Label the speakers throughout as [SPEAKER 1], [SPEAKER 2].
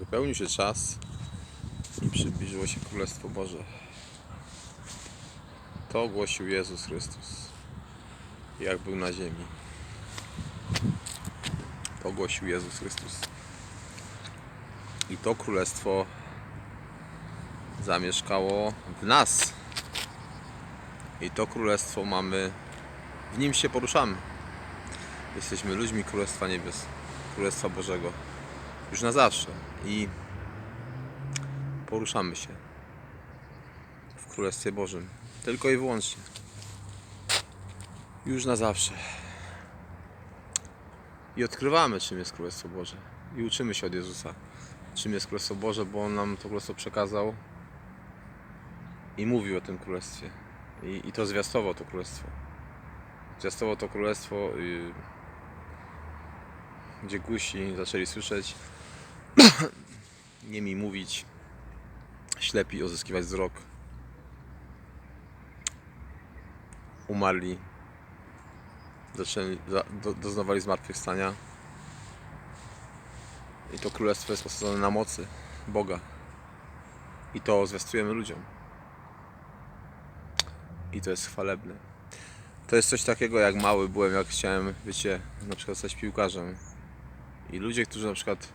[SPEAKER 1] Wypełnił się czas i przybliżyło się Królestwo Boże. To ogłosił Jezus Chrystus, jak był na ziemi. To ogłosił Jezus Chrystus. I to Królestwo zamieszkało w nas. I to Królestwo mamy, w nim się poruszamy. Jesteśmy ludźmi Królestwa Niebios, Królestwa Bożego. Już na zawsze. I poruszamy się w Królestwie Bożym. Tylko i wyłącznie. Już na zawsze. I odkrywamy, czym jest Królestwo Boże. I uczymy się od Jezusa, czym jest Królestwo Boże, bo On nam to Królestwo przekazał i mówił o tym Królestwie. I, i to zwiastował to Królestwo. Zwiastował to Królestwo, y, gdzie gusi zaczęli słyszeć, niemi mówić, ślepi uzyskiwać wzrok, umarli, zaczęli, za, do, doznawali zmartwychwstania. I to królestwo jest posadzone na mocy Boga. I to zwiastujemy ludziom. I to jest chwalebne. To jest coś takiego jak mały byłem, jak chciałem, wiecie, na przykład stać piłkarzem. I ludzie, którzy na przykład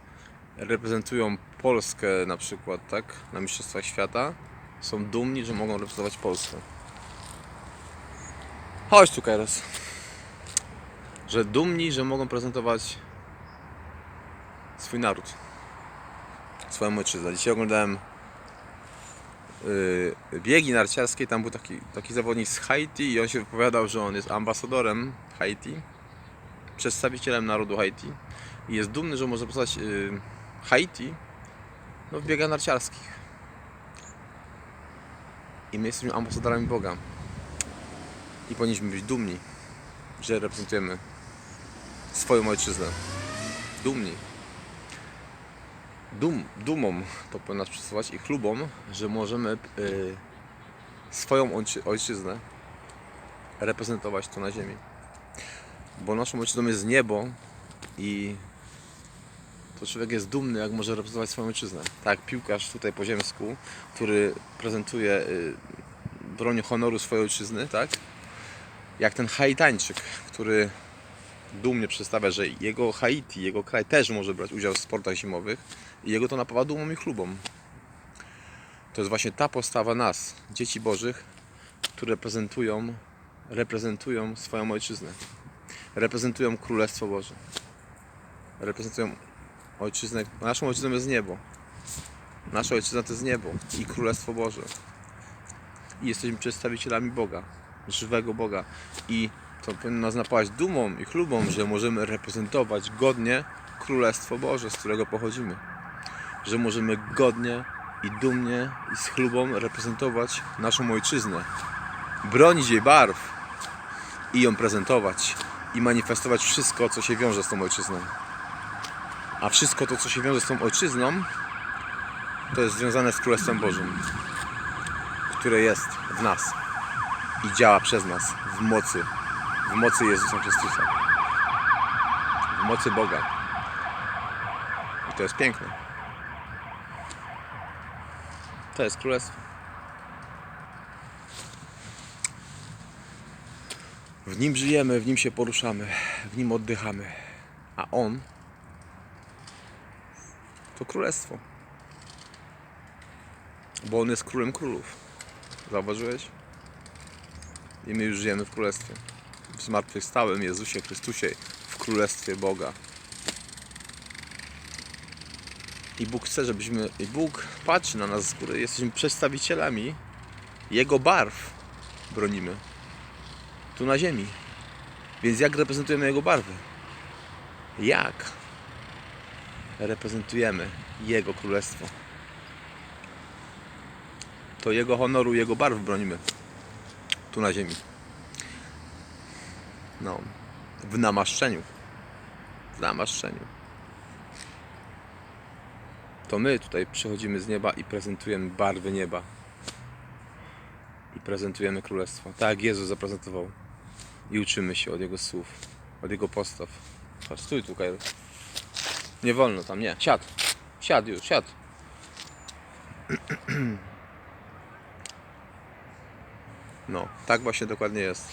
[SPEAKER 1] reprezentują Polskę na przykład, tak, na Mistrzostwach Świata, są dumni, że mogą reprezentować Polskę. Chodź tu, Kairos. Że dumni, że mogą prezentować swój naród, swoją ojczyznę. Dzisiaj oglądałem yy, biegi narciarskie, tam był taki, taki zawodnik z Haiti i on się wypowiadał, że on jest ambasadorem Haiti, przedstawicielem narodu Haiti i jest dumny, że może postać yy, Haiti no, w biegach narciarskich. I my jesteśmy ambasadorami Boga. I powinniśmy być dumni, że reprezentujemy swoją ojczyznę. Dumni. Dum, dumą to powinno nas przesuwać i chlubą, że możemy y, swoją ojczy, ojczyznę reprezentować tu na ziemi. Bo naszą ojczyzną jest niebo i to człowiek jest dumny, jak może reprezentować swoją ojczyznę. Tak, piłkarz tutaj po ziemsku, który prezentuje, y, broni honoru swojej ojczyzny, tak? Jak ten Haitańczyk, który dumnie przedstawia, że jego Haiti, jego kraj też może brać udział w sportach zimowych i jego to napawa dumą i chlubą. To jest właśnie ta postawa nas, dzieci bożych, które reprezentują, reprezentują swoją ojczyznę. Reprezentują Królestwo Boże. Reprezentują ojczyznę. Naszą ojczyzną jest niebo. Nasza ojczyzna to jest niebo i Królestwo Boże. I jesteśmy przedstawicielami Boga, żywego Boga. I to powinno nas napawać dumą i chlubą, że możemy reprezentować godnie Królestwo Boże, z którego pochodzimy. Że możemy godnie i dumnie i z chlubą reprezentować naszą ojczyznę. Bronić jej barw i ją prezentować i manifestować wszystko, co się wiąże z tą ojczyzną. A wszystko to, co się wiąże z tą ojczyzną, to jest związane z Królestwem Bożym, które jest w nas i działa przez nas w mocy, w mocy Jezusa Chrystusa, w mocy Boga. I to jest piękne. To jest Królestwo. W nim żyjemy, w nim się poruszamy, w nim oddychamy, a On to Królestwo. Bo On jest Królem Królów. Zauważyłeś? I my już żyjemy w Królestwie. W zmartwychwstałym Jezusie Chrystusie, w Królestwie Boga. I Bóg chce, żebyśmy, i Bóg patrzy na nas z góry, jesteśmy przedstawicielami Jego barw bronimy. Tu na ziemi. Więc jak reprezentujemy Jego barwy? Jak reprezentujemy Jego Królestwo? To Jego honoru, Jego barw bronimy tu na ziemi. No, w namaszczeniu. W namaszczeniu. To my tutaj przychodzimy z nieba i prezentujemy barwy nieba. I prezentujemy królestwo. Tak jak Jezus zaprezentował. I uczymy się od Jego słów, od Jego postaw. Patrz, stój tu, Kajru. Nie wolno tam, nie. Siad. Siadł już, siadł. No, tak właśnie dokładnie jest.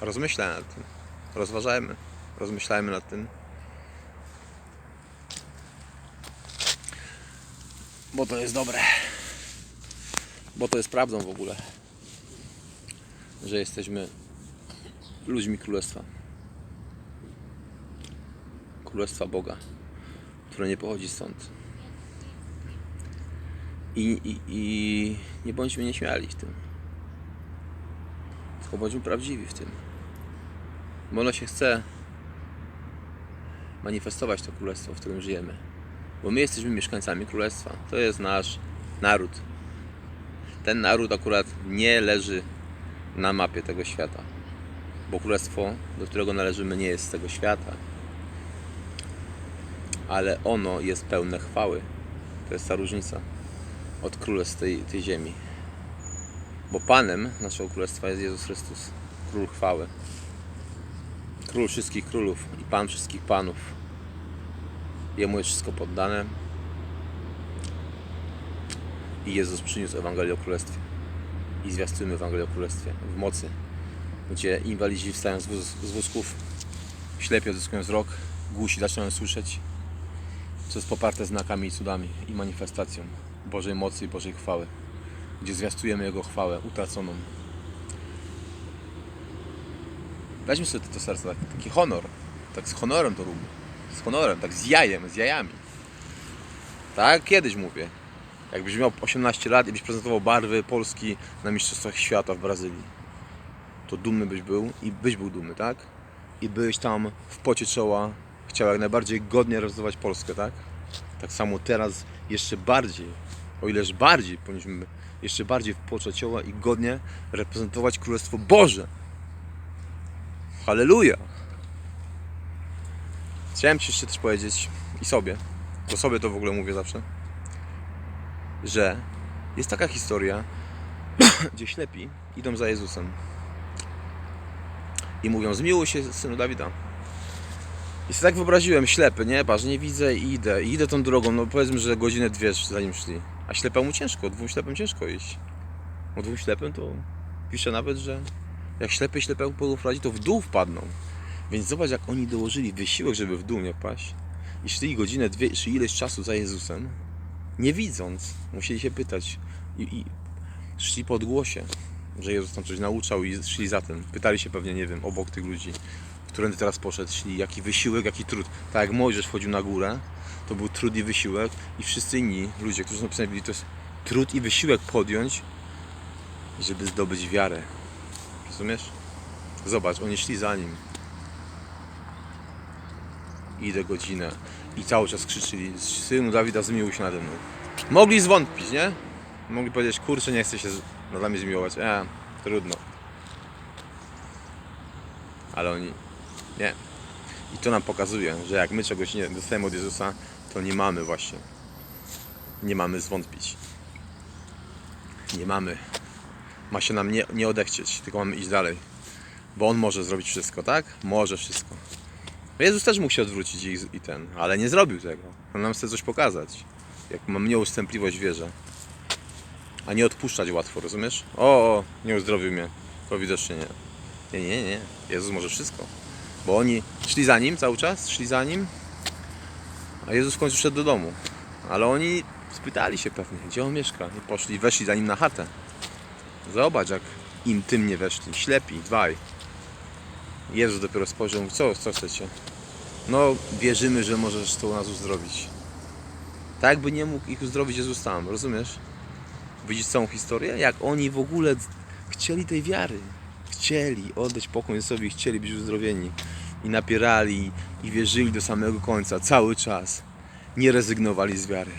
[SPEAKER 1] Rozmyślaj nad tym. Rozważajmy. Rozmyślajmy nad tym. Bo to jest dobre. Bo to jest prawdą w ogóle. Że jesteśmy ludźmi królestwa. Królestwa Boga, które nie pochodzi stąd. I, i, i nie bądźmy nieśmiali w tym. Tylko bądźmy prawdziwi w tym. Bo ono się chce manifestować to królestwo, w którym żyjemy. Bo my jesteśmy mieszkańcami królestwa. To jest nasz naród. Ten naród akurat nie leży na mapie tego świata. Bo królestwo, do którego należymy, nie jest z tego świata. Ale ono jest pełne chwały. To jest ta różnica od królestw tej, tej ziemi. Bo Panem naszego królestwa jest Jezus Chrystus, król chwały. Król wszystkich królów i Pan wszystkich panów. Jemu jest wszystko poddane. I Jezus przyniósł Ewangelię o Królestwie. I zwiastujemy Ewangelię o Królestwie w mocy. Gdzie inwalidzi wstają z, wóz, z wózków, ślepi odzyskują wzrok, głusi zaczynają słyszeć, co jest poparte znakami i cudami i manifestacją Bożej mocy i Bożej chwały. Gdzie zwiastujemy Jego chwałę utraconą. Weźmy sobie to do serca, tak, taki honor. Tak z honorem to róbmy. Z honorem, tak z jajem, z jajami. Tak kiedyś mówię. Jakbyś miał 18 lat i byś prezentował barwy Polski na Mistrzostwach Świata w Brazylii. To dumny byś był i byś był dumny, tak? I byś tam w pocie czoła chciał jak najbardziej godnie reprezentować Polskę, tak? Tak samo teraz jeszcze bardziej, o ileż bardziej powinniśmy jeszcze bardziej w pocie czoła i godnie reprezentować Królestwo Boże. Halleluja! Chciałem Ci jeszcze też powiedzieć i sobie, bo sobie to w ogóle mówię zawsze, że jest taka historia, gdzie ślepi idą za Jezusem i mówią, zmiłuj się synu Dawida. I sobie tak wyobraziłem, ślepy, nie? Patrz, nie widzę i idę. I idę tą drogą, no powiedzmy, że godzinę, dwie zanim szli. A ślepemu ciężko, dwóm ślepym ciężko iść. O dwóm ślepym to pisze nawet, że jak ślepy ślepemu prowadzi, to w dół wpadną. Więc zobacz, jak oni dołożyli wysiłek, żeby w dół nie paść. I szli godzinę, dwie, czy ileś czasu za Jezusem, nie widząc. Musieli się pytać. I, i szli po odgłosie, że Jezus tam coś nauczał i szli za tym. Pytali się pewnie, nie wiem, obok tych ludzi, którędy teraz poszedł, szli, jaki wysiłek, jaki trud. Tak jak Mojżesz wchodził na górę, to był trud i wysiłek i wszyscy inni ludzie, którzy są napisani Biblii, to jest trud i wysiłek podjąć, żeby zdobyć wiarę. Rozumiesz? Zobacz, oni szli za nim. Idę godzinę i cały czas krzyczyli, synu Dawida zmiłuj się nade mną. Mogli zwątpić, nie? Mogli powiedzieć, kurczę, nie chcę się z- nad nami zmiłować. E, trudno. Ale oni nie. I to nam pokazuje, że jak my czegoś nie dostajemy od Jezusa, to nie mamy właśnie. Nie mamy zwątpić. Nie mamy. Ma się nam nie, nie odechcieć, tylko mamy iść dalej. Bo On może zrobić wszystko, tak? Może wszystko. Jezus też mógł się odwrócić i, i ten, ale nie zrobił tego. On nam chce coś pokazać. Jak mam nieustępliwość wierze. A nie odpuszczać łatwo, rozumiesz? O, o nie uzdrowił mnie. To widocznie nie. Nie, nie, nie. Jezus może wszystko. Bo oni szli za nim cały czas, szli za nim, a Jezus w końcu szedł do domu. Ale oni spytali się pewnie, gdzie on mieszka. I poszli, weszli za nim na chatę. Zobacz, jak im tym nie weszli. Ślepi, dwaj. Jezus dopiero spojrzał, mówi, co, co chcecie? No, wierzymy, że możesz to u nas uzdrowić. Tak jakby nie mógł ich uzdrowić Jezus tam, rozumiesz? Widzisz całą historię? Jak oni w ogóle chcieli tej wiary. Chcieli oddać pokój sobie, chcieli być uzdrowieni. I napierali, i wierzyli do samego końca, cały czas. Nie rezygnowali z wiary.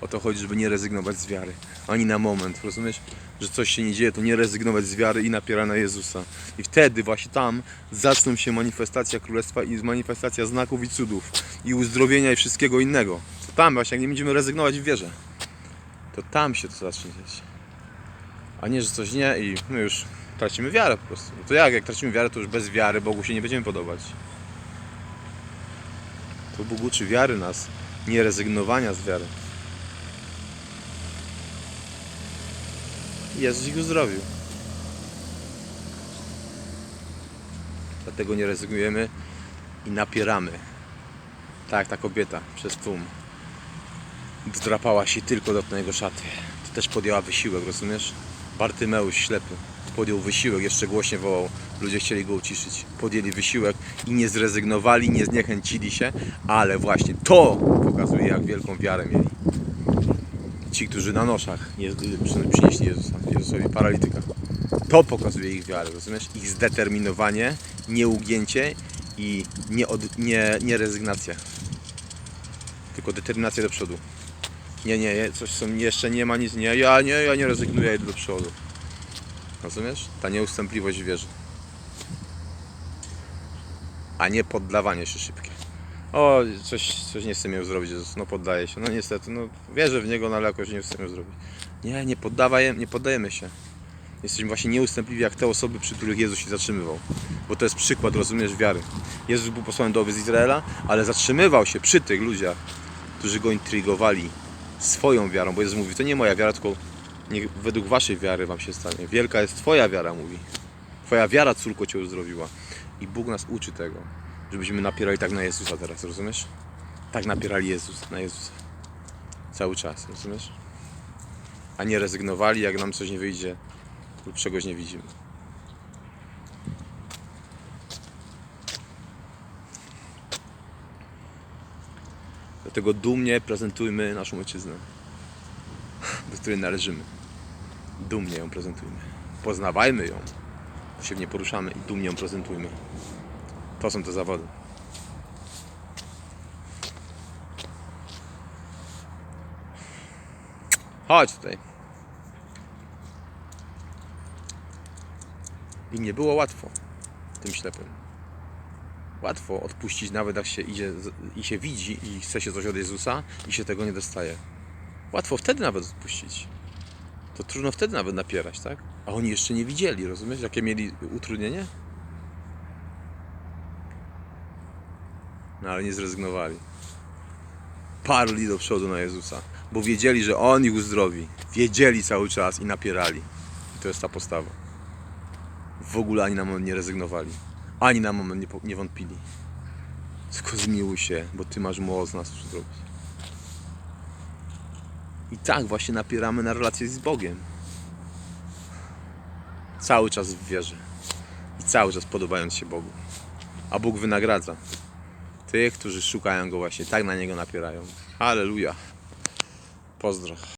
[SPEAKER 1] O to chodzi, żeby nie rezygnować z wiary. Ani na moment, rozumiesz? Że coś się nie dzieje, to nie rezygnować z wiary i napiera na Jezusa. I wtedy właśnie tam zaczną się manifestacja Królestwa i manifestacja znaków i cudów. I uzdrowienia i wszystkiego innego. To tam właśnie, jak nie będziemy rezygnować w wierze. To tam się to zacznie dziać. A nie, że coś nie i my już tracimy wiarę po prostu. No to jak, jak tracimy wiarę, to już bez wiary Bogu się nie będziemy podobać. To Bóg uczy wiary nas, nie rezygnowania z wiary. Jezus ich uzdrowił. Dlatego nie rezygnujemy i napieramy. Tak, ta kobieta przez tłum. Wdrapała się tylko do jego szaty. To też podjęła wysiłek, rozumiesz? Bartymeusz ślepy podjął wysiłek, jeszcze głośniej wołał. Ludzie chcieli go uciszyć. Podjęli wysiłek i nie zrezygnowali, nie zniechęcili się, ale właśnie to pokazuje, jak wielką wiarę mieli. Ci, którzy na noszach nie, przy- przynieśli Jezusa, Jezusowi paralityka. To pokazuje ich wiarę, rozumiesz? Ich zdeterminowanie, nieugięcie i nie, od, nie, nie rezygnacja. Tylko determinacja do przodu. Nie, nie, coś są, jeszcze nie ma nic, nie, ja nie, ja nie rezygnuję, idę do przodu. Rozumiesz? Ta nieustępliwość wierzy. A nie poddawanie się szybkie. O, coś, coś nie chce miał zrobić no poddaje się. No niestety, no wierzę w Niego, no ale jakoś nie chce miał zrobić. Nie, nie, poddawaj, nie poddajemy się. Jesteśmy właśnie nieustępliwi jak te osoby, przy których Jezus się zatrzymywał. Bo to jest przykład, rozumiesz, wiary. Jezus był posłany do owiec Izraela, ale zatrzymywał się przy tych ludziach, którzy go intrygowali swoją wiarą, bo Jezus mówi, to nie moja wiara, tylko niech według waszej wiary wam się stanie. Wielka jest twoja wiara, mówi. Twoja wiara, córko, cię uzdrowiła. I Bóg nas uczy tego, żebyśmy napierali tak na Jezusa teraz, rozumiesz? Tak napierali Jezus, na Jezusa. Cały czas, rozumiesz? A nie rezygnowali, jak nam coś nie wyjdzie lub czegoś nie widzimy. Dlatego dumnie prezentujmy naszą ojczyznę, do której należymy. Dumnie ją prezentujmy. Poznawajmy ją, się w nie poruszamy i dumnie ją prezentujmy. To są te zawody. Chodź tutaj. I nie było łatwo tym ślepym. Łatwo odpuścić nawet jak się idzie i się widzi i chce się coś od Jezusa i się tego nie dostaje. Łatwo wtedy nawet odpuścić. To trudno wtedy nawet napierać, tak? A oni jeszcze nie widzieli, rozumiesz? Jakie mieli utrudnienie? No ale nie zrezygnowali. Parli do przodu na Jezusa, bo wiedzieli, że On ich uzdrowi. Wiedzieli cały czas i napierali. I to jest ta postawa. W ogóle ani na moment nie rezygnowali. Ani na moment nie, nie wątpili. Tylko zmiłuj się, bo Ty masz moc nas zrobić. I tak właśnie napieramy na relację z Bogiem. Cały czas w wierze. I cały czas podobając się Bogu. A Bóg wynagradza tych, którzy szukają Go właśnie, tak na Niego napierają. Halleluja. Pozdro.